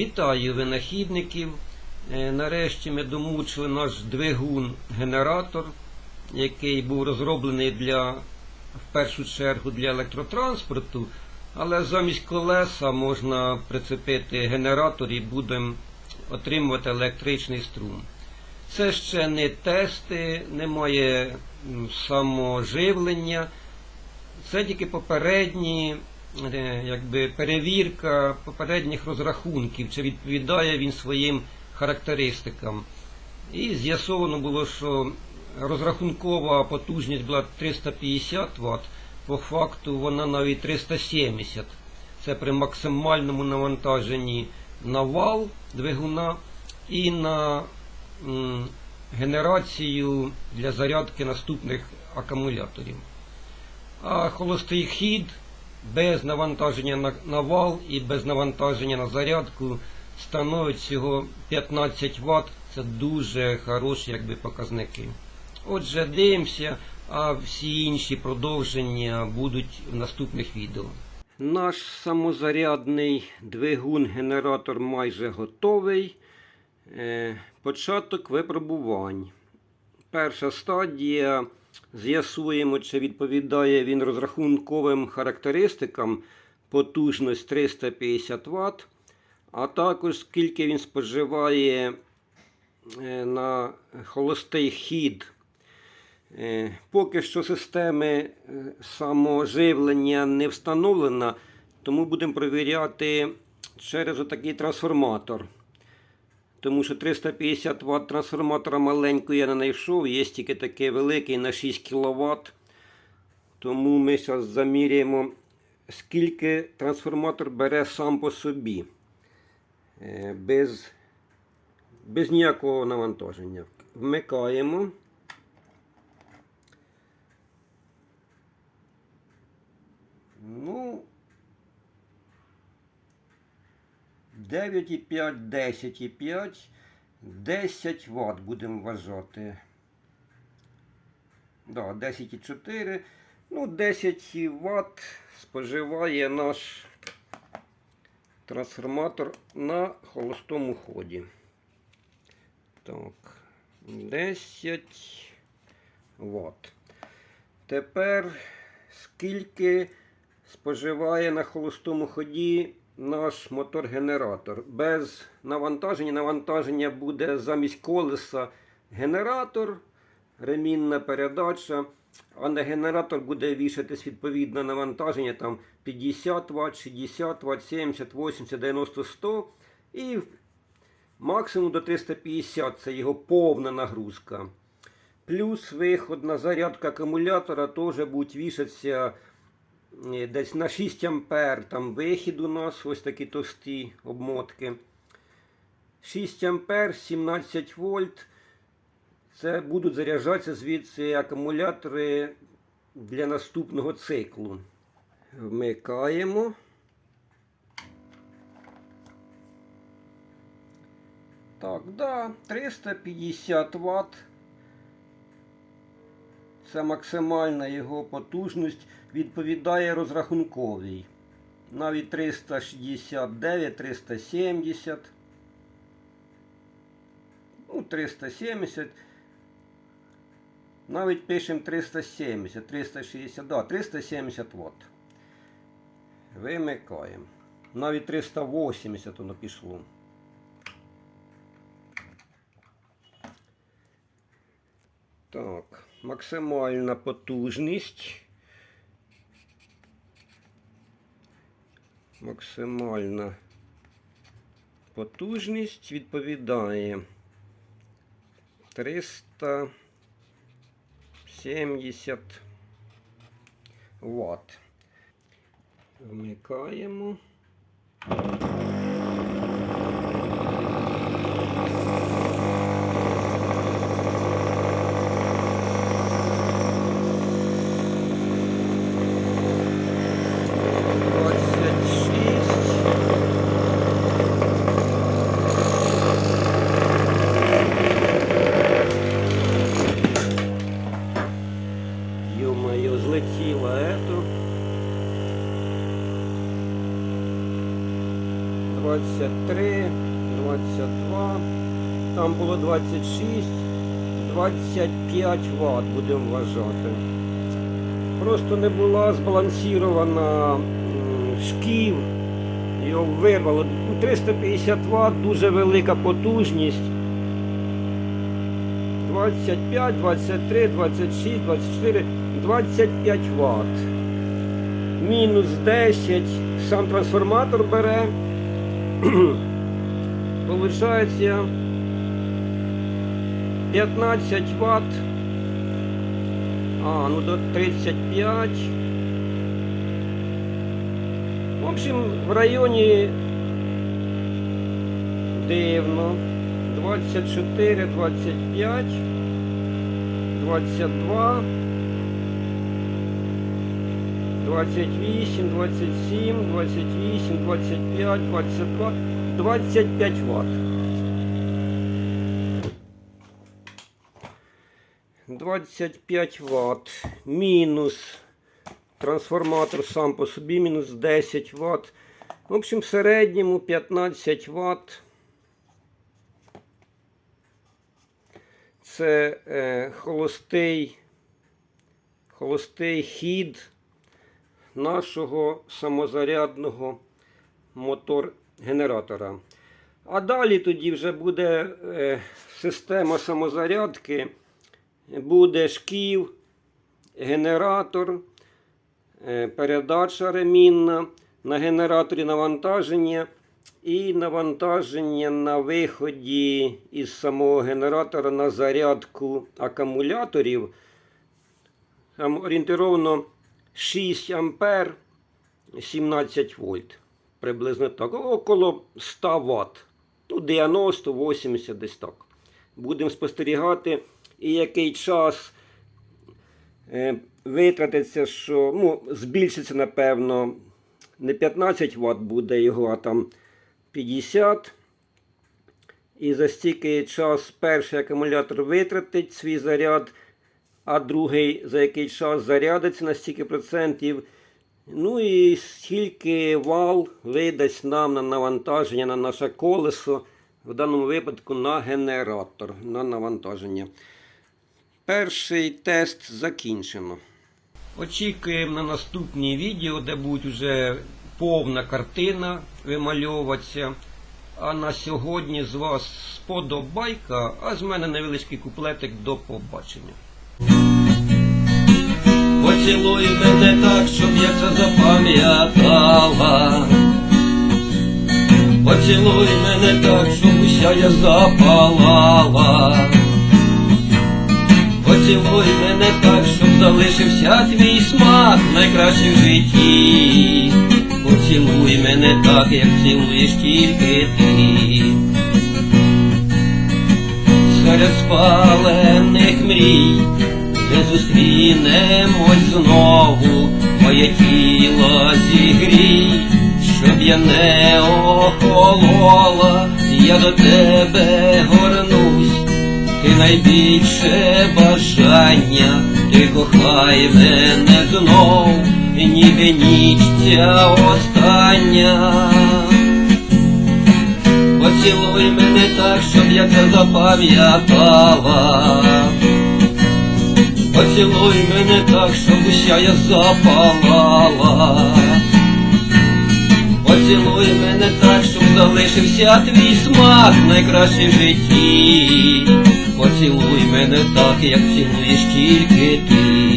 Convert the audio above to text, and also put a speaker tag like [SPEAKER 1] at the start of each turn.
[SPEAKER 1] Вітаю винахідників. Е, Нарешті ми домучили наш двигун-генератор, який був розроблений для, в першу чергу для електротранспорту, але замість колеса можна прицепити генератор і будемо отримувати електричний струм. Це ще не тести, немає саможивлення. Це тільки попередні, якби перевірка попередніх розрахунків, чи відповідає він своїм характеристикам. І з'ясовано було, що розрахункова потужність була 350 Вт, по факту вона навіть 370. Це при максимальному навантаженні на вал двигуна і на генерацію для зарядки наступних акумуляторів. А холостий хід без навантаження на, на вал і без навантаження на зарядку становить всього 15 Вт. Це дуже хороші якби, показники. Отже, дивимося, а всі інші продовження будуть в наступних відео. Наш самозарядний двигун-генератор майже готовий. Е, Початок випробувань. Перша стадія. З'ясуємо, чи відповідає він розрахунковим характеристикам потужність 350 Вт, а також скільки він споживає е, на холостий хід. Е, Поки що системи е, саможивлення не встановлена, тому будемо перевіряти через отакий трансформатор. Тому що 350 Вт трансформатора маленького я не знайшов, є тільки такий великий на 6 кВт. Тому ми зараз заміряємо, скільки трансформатор бере сам по собі. Е, Без, без ніякого навантаження. Вмикаємо. Ну, 9,5, 10,5, 10 Вт будемо вважати. Да, 10,4. Ну, 10 Вт споживає наш трансформатор на холостому ході. Так, 10 Вт. Тепер скільки споживає на холостому ході наш мотор-генератор. Без навантаження. Навантаження буде замість колеса генератор, ремінна передача. А на генератор буде вішатись відповідне навантаження там 50 Вт, 60 Вт, 70, 80, 90, 100. І максимум до 350 це його повна нагрузка. Плюс виходна зарядка акумулятора теж буде вішатися десь на 6 ампер. Там вихід у нас, ось такі товсті обмотки. 6 ампер, 17 вольт. Це будуть заряджатися звідси акумулятори для наступного циклу. Вмикаємо. Так, да, 350 Вт. Це максимальна його потужність відповідає розрахунковій. Навіть 369, 370. Ну, 370. Навіть пишемо 370, 360, да, 370 Вт. Вимикаємо. Навіть 380 воно пішло. Так, максимальна потужність. Максимальна потужність відповідає 370 Вт. Вмикаємо. 23, 22, там було 26, 25 Вт будемо вважати. Просто не була збалансірована шків, його вирвало. Ну, 350 Вт, дуже велика потужність. 25, 23, 26, 24, 25 Вт. Мінус 10 сам трансформатор бере. Получається 15 Вт. А, ну до 35. В общем, в районі дивно. 24, 25, 22, 28, 27, 28, 25, 22, 25 Вт. 25 Вт. Мінус. Трансформатор сам по собі мінус 10 Вт. В общем, в середньому 15 Вт. Це е, холостий, холостий хід нашого самозарядного мотор-генератора. А далі тоді вже буде е, система самозарядки, буде шків, генератор, е, передача ремінна, на генераторі навантаження і навантаження на виході із самого генератора на зарядку акумуляторів. Там орієнтировано 6 ампер 17 вольт. Приблизно так. Около 100 Вт. Ну, 90-80 десь так. Будемо спостерігати, і який час е, витратиться, що ну, збільшиться, напевно, не 15 Вт буде його, а там 50. І за стільки час перший акумулятор витратить свій заряд, а другий за який час зарядиться на стільки процентів. Ну і скільки вал видасть нам на навантаження на наше колесо, в даному випадку на генератор на навантаження. Перший тест закінчено. Очікуємо на наступні відео, де буде вже повна картина вимальовуватися. А на сьогодні з вас сподобайка, а з мене невеличкий куплетик до побачення.
[SPEAKER 2] Поцілуй мене так, щоб я це запам'ятала. Поцілуй мене так, щоб уся я запалала. Поцілуй мене так, щоб залишився твій смак найкращий в житті. Поцілуй мене так, як цілуєш тільки ти. Серед спалених мрій зустрінемось знову, моє тіло зігрій, щоб я не охолола, я до тебе горнусь, ти найбільше бажання, ти кохай мене знов, ніби ніч ця остання. Поцілуй мене так, щоб я це запам'ятала. Поцілуй мене так, щоб уся я запалала. Поцілуй мене так, щоб залишився твій смак найкращий в житті. Поцілуй мене так, як цілуєш тільки ти.